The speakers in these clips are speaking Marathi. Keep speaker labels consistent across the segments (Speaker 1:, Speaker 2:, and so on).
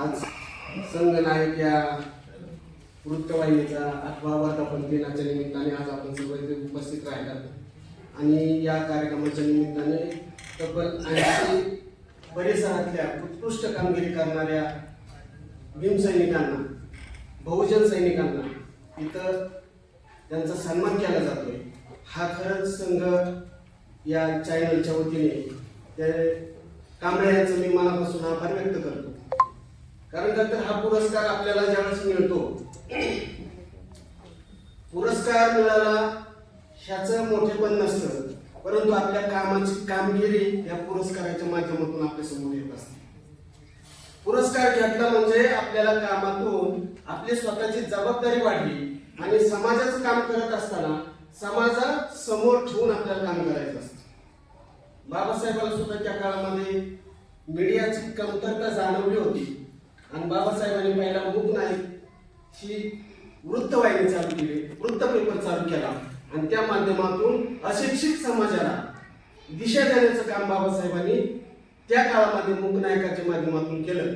Speaker 1: आज संघनायक या वृत्तवाहिनीचा अथवा वर्धापन दिनाच्या निमित्ताने आज आपण सर्व इथे उपस्थित राहिलात. आणि या कार्यक्रमाच्या निमित्ताने तब्बल ऐंशी परिसरातल्या उत्कृष्ट कामगिरी करणाऱ्या भीमसैनिकांना बहुजन सैनिकांना इथं त्यांचा सन्मान केला जातोय हा खरंच संघ या चॅनलच्या वतीने ते कांबळे यांचं मी मनापासून आभार व्यक्त करतो. कारण नंतर हा पुरस्कार आपल्याला ज्यावेळेस मिळतो पुरस्कार मिळाला ह्याचं मोठेपण नसतं परंतु आपल्या कामाची कामगिरी या पुरस्काराच्या माध्यमातून आपल्यासमोर येत असते. पुरस्कार घेतला म्हणजे आपल्याला कामातून आपली स्वतःची जबाबदारी वाढली आणि समाजाचं काम करत असताना समाजा समोर ठेवून आपल्याला काम करायचं असतं. बाबासाहेबांना सुद्धा त्या काळामध्ये मीडियाची कमतरता जाणवली होती. आणि बाबासाहेबांनी पहिला बुक नाईक ही वृत्तवाहिनी चालू केली वृत्तपेपर चालू केला. आणि त्या माध्यमातून अशिक्षित समाजाला दिशा देण्याचं काम बाबासाहेबांनी त्या काळामध्ये मूकनायकाच्या माध्यमातून केलं.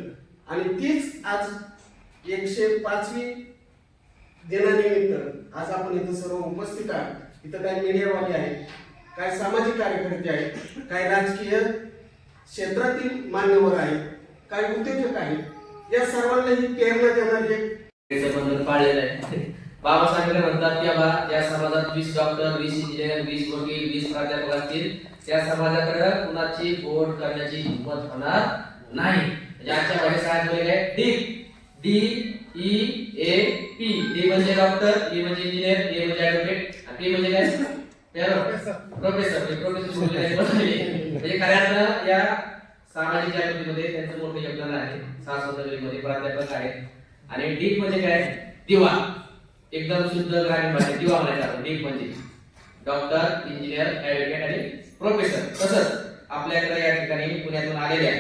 Speaker 1: आणि तीच आज एकशे पाचवी दिनानिमित्त आज आपण इथं सर्व उपस्थित आहात. इथं काही मीडियावाले आहेत काही सामाजिक कार्यकर्ते आहेत काही राजकीय क्षेत्रातील मान्यवर आहेत काही उद्योजक आहेत या सर्वांना ही प्रेरणा देणारी एक
Speaker 2: बंधन पाळलेलं आहे. बाबासाहेब म्हणतात की बाबा ज्या समाजात वीस डॉक्टर वीस इंजिनियर वीस वकील वीस प्राध्यापक असतील त्या समाजाकडे कुणाची बोट करण्याची हिंमत होणार नाही. म्हणजे आजच्या भाषेत सांगितलेलं आहे D D E A P D म्हणजे डॉक्टर ई म्हणजे इंजिनियर ए म्हणजे ऍडव्होकेट आणि पी म्हणजे काय? प्रोफेसर प्रोफेसर म्हणजे खऱ्या या सामाजिक जागृतीमध्ये त्यांचं मोठं योगदान आहे. मध्ये प्राध्यापक आहेत. आणि डीप म्हणजे काय? दिवा. एकदम शुद्ध ग्रामीण भाषेत दिवा म्हणायचा आपण. डीप म्हणजे. डॉक्टर इंजिनियर ऍडव्होकेट आणि प्रोफेसर. तसंच आपल्याकडे या ठिकाणी पुण्यातून आलेल्या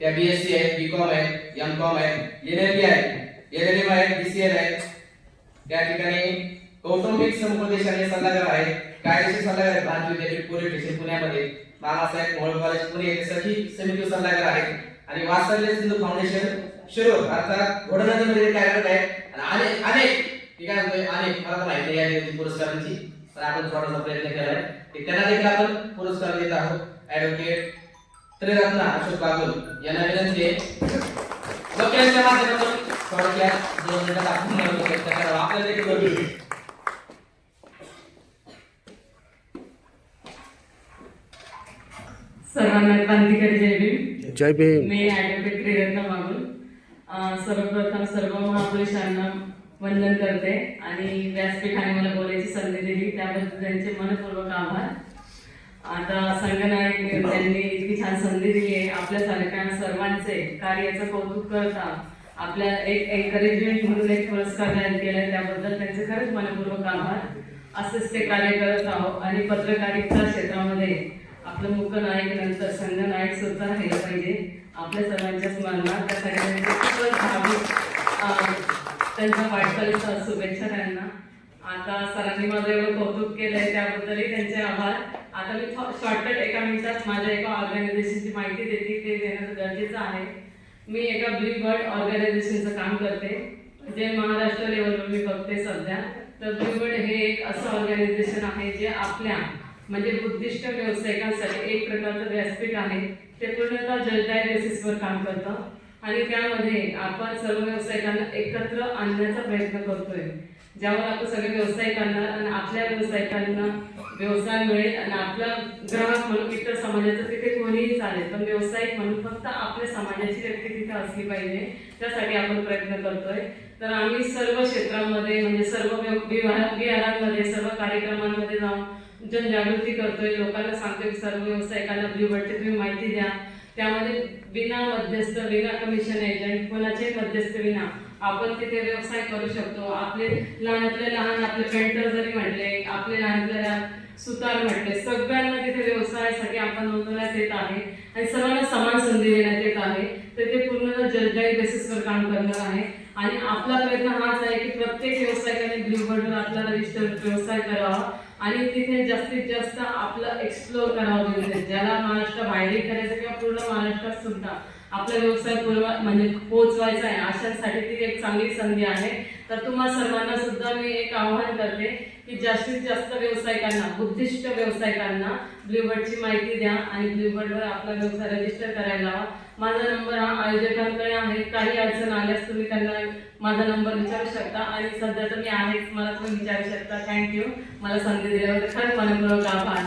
Speaker 2: त्या बीएससी आहेत बी कॉम आहेत एम कॉम आहेत एन एल बी आहेत एल एल एम आहेत बीसीएल आहेत. त्या ठिकाणी कौटुंबिक समुपदेश आणि सल्लागार आहेत. कायदेशीर सल्लागार आहेत. भारतीय विद्यापीठ पोलीस स्टेशन पुण्यामध्ये. बाळासाहेब मोहोळ कॉलेज पुणे येथे सखी समिती सल्लागार आहेत. आणि वात्सल्य सिंधू फाउंडेशन शिरूर अर्थात घोडनगरमध्ये कार्यरत आहे आणि अनेक अनेक ठीक आहे म्हणजे अनेक मला माहिती आहे पुरस्कारांची तर आपण थोडासा प्रयत्न केलाय. की त्यांना देखील आपण पुरस्कार देत आहोत. ऍडव्होकेट त्रिरत्न अशोक बागुल यांना विनंती आहे. वकिलांच्या माध्यमातून थोडक्यात दोन मिनिटात आपण चर्चा करावं आपल्याला देखील वेळ मिळेल.
Speaker 3: सर्वांना क्रांतिकारी जय भीम.
Speaker 1: जय भीम.
Speaker 3: मी ऍडव्होकेट त्रिरत्न मागुल अं, सर्वप्रथम सर्व महापुरुषांना वंदन करते आणि व्यासपीठाने मला बोलायची संधी दिली. त्याबद्दल त्यांचे मनपूर्वक आभार. आता संगनायक त्यांनी इतकी छान संधी दिली आहे. आपल्यासारख्या सर्वांचे कार्याचं कौतुक करता आपल्या एक एनकरेजमेंट म्हणून एक पुरस्कार जाहीर केलाय त्याबद्दल त्यांचे खरंच मनपूर्वक आभार. असेच ते कार्य करत आहोत आणि पत्रकारिता क्षेत्रामध्ये आपलं मुख्य नायक नंतर संघ नायक सुद्धा राहिलं पाहिजे. आपल्या सर्वांच्या स्मरणात त्या त्यांचे खूपच भाविक त्यांच्या वाटचालीचा शुभेच्छा त्यांना. आता सरांनी माझं एवढं कौतुक आहे त्याबद्दलही त्यांचे आभार. आता मी शॉर्टकट एका मिनिटात माझ्या एका ऑर्गनायझेशनची माहिती देते ते देणं गरजेचं आहे. मी एका ब्लू बर्ड ऑर्गनायझेशनचं काम करते. जे महाराष्ट्र लेवलवर मी बघते सध्या. तर ब्लू बर्ड हे एक असं ऑर्गनायझेशन आहे जे आपल्या म्हणजे बुद्धिस्ट व्यावसायिकांसाठी एक प्रकारचं व्यासपीठ आहे. ते पूर्णतः जलदाय बेसिसवर काम करतं. आणि त्यामध्ये आपण सर्व व्यावसायिकांना एकत्र आणण्याचा प्रयत्न करतोय. ज्यावर आपण सगळ्या व्यावसायिकांना आणि आपल्या व्यावसायिकांना व्यवसाय मिळेल आणि आपला ग्राहक म्हणून इतर समाजाचं तिथे कोणीही चालेल पण व्यावसायिक म्हणून फक्त आपल्या समाजाची व्यक्ती तिथे असली पाहिजे. त्यासाठी आपण प्रयत्न करतोय. तर आम्ही सर्व क्षेत्रांमध्ये म्हणजे सर्व व्यव- विहारांमध्ये सर्व कार्यक्रमांमध्ये जाऊन जनजागृती करतोय लोकांना सांगतोय सर्व व्यावसायिकांना ब्ल्यू बर्डची तुम्ही माहिती द्या. त्यामध्ये बिना मध्यस्थ बिना कमिशन एजंट कोणाचे मध्यस्थ विना आपण तिथे व्यवसाय करू शकतो. आपले लहानातले लहान आपले पेंटर जरी म्हटले आपले लहानातले लहान सुतार म्हटले सगळ्यांना तिथे व्यवसायासाठी आपण नोंदवण्यात येत आहे. आणि सर्वांना समान संधी देण्यात येत आहे. तर ते पूर्ण जलदायी बेसिसवर काम करणार आहे. आणि आपला प्रयत्न हाच आहे की प्रत्येक व्यावसायिकाने ब्ल्यू बर्डवर आपला रजिस्टर व्यवसाय करावा. आणि तिथे जास्तीत जास्त आपलं एक्सप्लोर करावं तिथे. ज्याला महाराष्ट्र बाहेरही करायचं किंवा पूर्ण महाराष्ट्रात सुद्धा आपला व्यवसाय पूर्व म्हणजे पोहोचवायचा आहे अशासाठी ती एक चांगली संधी आहे. तर तुम्हा सर्वांना सुद्धा मी एक आव्हान करते की जास्तीत जास्त व्यावसायिकांना बुद्धिष्ट व्यावसायिकांना ब्ल्यूबर्डची माहिती द्या आणि ब्ल्यूबर्डवर आपला व्यवसाय रजिस्टर करायला लावा. माझा नंबर हा आयोजकांकडे आहे. काही अडचण आल्यास तुम्ही त्यांना माझा नंबर विचारू शकता आणि सध्या तर मी आहेच मला तुम्ही विचारू शकता. थँक्यू मला संधी दिल्याबद्दल खरंच मनपूर्वक आभार.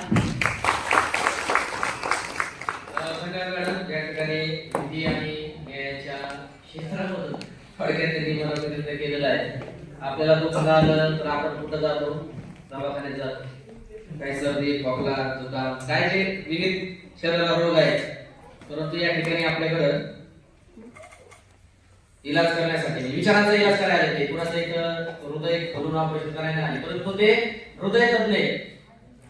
Speaker 2: या ठिकाणी हिंदी आणि न्यायाच्या क्षेत्रामधून थोडक्यात त्यांनी मनोरंजन केलेलं आहे आपल्याला दुःख झालं तर आपण कुठं जातो? दवाखान्यात जातो. काही सर्दी खोकला जुकाम काय जे विविध शरीराला रोग आहेत परंतु या ठिकाणी आपल्याकडं इलाज करण्यासाठी. म्हणजे विचारांचा इलाज करायला येते. कुणाचं एक हृदय खोलून ऑपरेशन करायला आले परंतु ते हृदय तज्ञ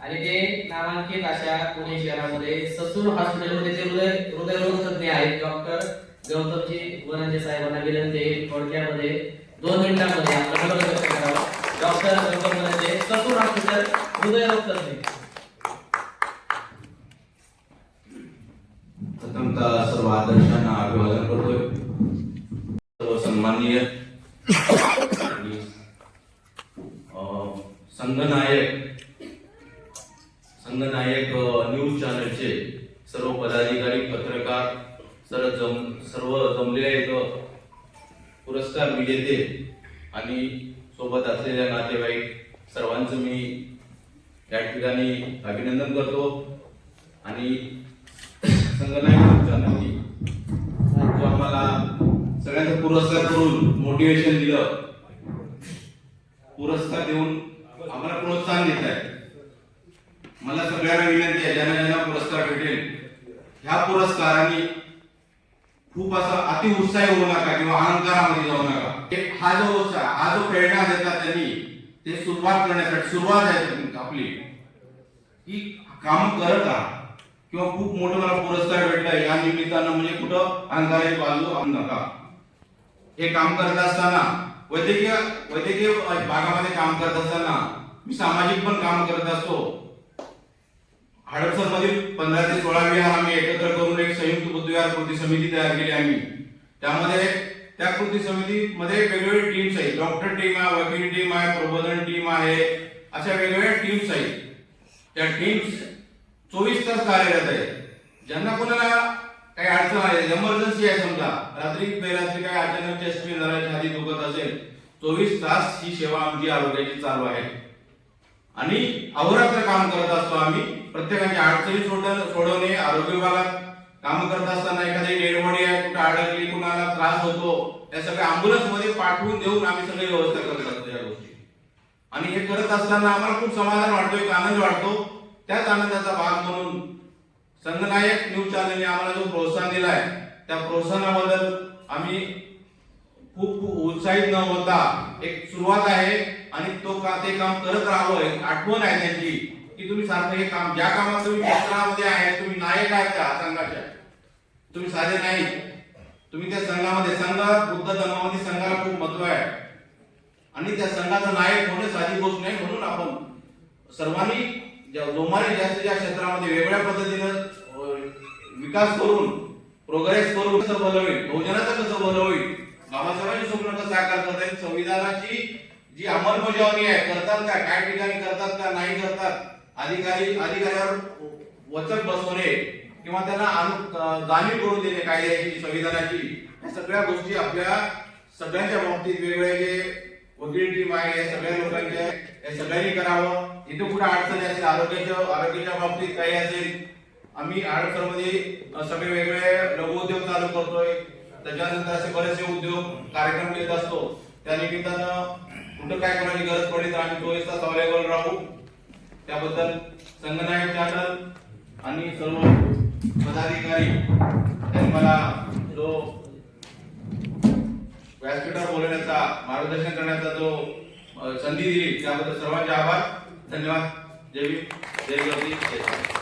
Speaker 2: आणि ते नामांकित अशा पुणे शहरामध्ये ससूर हॉस्पिटलमध्ये ते हृदय हृदयरोग तज्ञ आहेत डॉक्टर गौतमजी वरंजे साहेबांना विनंती थोडक्यामध्ये दोन मिनिटांमध्ये आपलं डॉक्टर गौतम वरंजे ससूर हॉस्पिटल हृदयरोग तज्ञ
Speaker 4: प्रथमतः सर्व आदर्शांना अभिवादन करतोय सर्व सन्माननीय आणि, अं, संघनायक. संघनायक न्यूज चॅनलचे सर्व पदाधिकारी पत्रकार सर्व जम सर्व जमलेले एक पुरस्कार विजेते आणि सोबत असलेल्या नातेवाईक सर्वांचं मी या ठिकाणी अभिनंदन करतो. आणि संगणक चॅनलनी आम्हाला सगळ्यांचा पुरस्कार करून मोटिवेशन दिलं पुरस्कार देऊन आम्हाला प्रोत्साहन देत आहे मला सगळ्यांना विनंती आहे ज्यांना ज्यांना पुरस्कार भेटेल ह्या पुरस्कारांनी खूप असा अति उत्साही होऊ नका किंवा अहंकारामध्ये जाऊ नका. एक हा जो उत्साह हा जो प्रेरणा देतात त्यांनी ते सुरुवात करण्यासाठी सुरुवात आहे आपली. की काम करत राहा. किंवा खूप मोठं मला पुरस्कार भेटला या निमित्तानं म्हणजे कुठं अंगाराची बाजू आणू नका. हे काम करत असताना वैद्यकीय वैद्यकीय भागामध्ये काम करत असताना मी सामाजिक पण काम करत असतो. हडपसर मधील पंधरा ते सोळा विहार आम्ही एकत्र करून एक संयुक्त बुद्धविहार कृती समिती तयार केली आम्ही. त्यामध्ये त्या कृती समितीमध्ये वेगवेगळे टीम्स आहेत. डॉक्टर टीम आहे वकील टीम आहे प्रबोधन टीम आहे अशा वेगवेगळ्या टीम्स आहेत. त्या टीम्स चोवीस तास कार्यरत आहेत. ज्यांना कोणाला काही अडचण आहे. एमर्जन्सी आहे समजा. रात्री बेरात्री काही अचानक चेस्ट पेन आधी दुखत असेल चोवीस तास ही सेवा आमची आरोग्याची चालू आहे. आणि अहोरात्र काम करत असतो आम्ही. प्रत्येकाची अडचणी सोड- सोडवणे आरोग्य विभागात काम करत असताना एखादी डेडबॉडी आहे कुठे अडकली कुणाला त्रास होतो या सगळ्या अँब्युलन्समध्ये पाठवून देऊन आम्ही सगळी व्यवस्था करत असतो या गोष्टी. आणि हे करत असताना आम्हाला खूप समाधान वाटतो एक आनंद वाटतो. त्याच आनंदाचा भाग म्हणून संघनायक न्यूज चॅनलने आम्हाला जो प्रोत्साहन दिलाय त्या प्रोत्साहनाबद्दल आम्ही खूप खूप उत्साहित न होता एक सुरुवात आहे आणि तो का ते काम करत राहावं एक आठवण आहे त्यांची की तुम्ही सारखं हे काम ज्या कामात तुम्ही क्षेत्रामध्ये आहे तुम्ही नायक आहात त्या संघाच्या. तुम्ही साधे नाही. तुम्ही त्या संघामध्ये संघ बुद्ध धर्मामध्ये संघाला खूप महत्त्व आहे. आणि त्या संघाचा नायक होणे साधी गोष्ट नाही म्हणून आपण सर्वांनी ज्या- जोमाने जास्त ज्या क्षेत्रामध्ये वेगळ्या पद्धतीनं विकास करून प्रोग्रेस करून कसं भलं होईल बहुजनाचं कसं भलं होईल बाबासाहेबांचे स्वप्न कसं साकार करता येईल संविधानाची जी अंमलबजावणी आहे करतात का काय ठिकाणी करतात का नाही करतात अधिकारी अधिकाऱ्यावर वचक बसवणे किंवा त्यांना अनु- जाणीव करून देणे कायद्याची संविधानाची या सगळ्या गोष्टी आपल्या सगळ्यांच्या बाबतीत वेगवेगळे जे वकील टीम आहे या सगळ्या लोकांच्या या सगळ्यांनी करावं. इथे कुठे अडचणी असेल आरोग्याच्या आरोग्याच्या बाबतीत काही असेल आम्ही आडसरमध्ये सगळे वेगवेगळे लघु उद्योग चालू करतोय. त्याच्यानंतर असे बरेचसे उद्योग कार्यक्रम घेत असतो. त्या निमित्तानं कुठं काय करायची गरज पडली तर आम्ही चोवीस तास अवेलेबल राहू. त्याबद्दल संगनायक चॅनल आणि सर्व पदाधिकारी त्यांनी मला जो व्यासपीठावर बोलण्याचा मार्गदर्शन करण्याचा जो संधी दिली त्याबद्दल सर्वांचे आभार. धन्यवाद. जय भीम. जय गौरी जय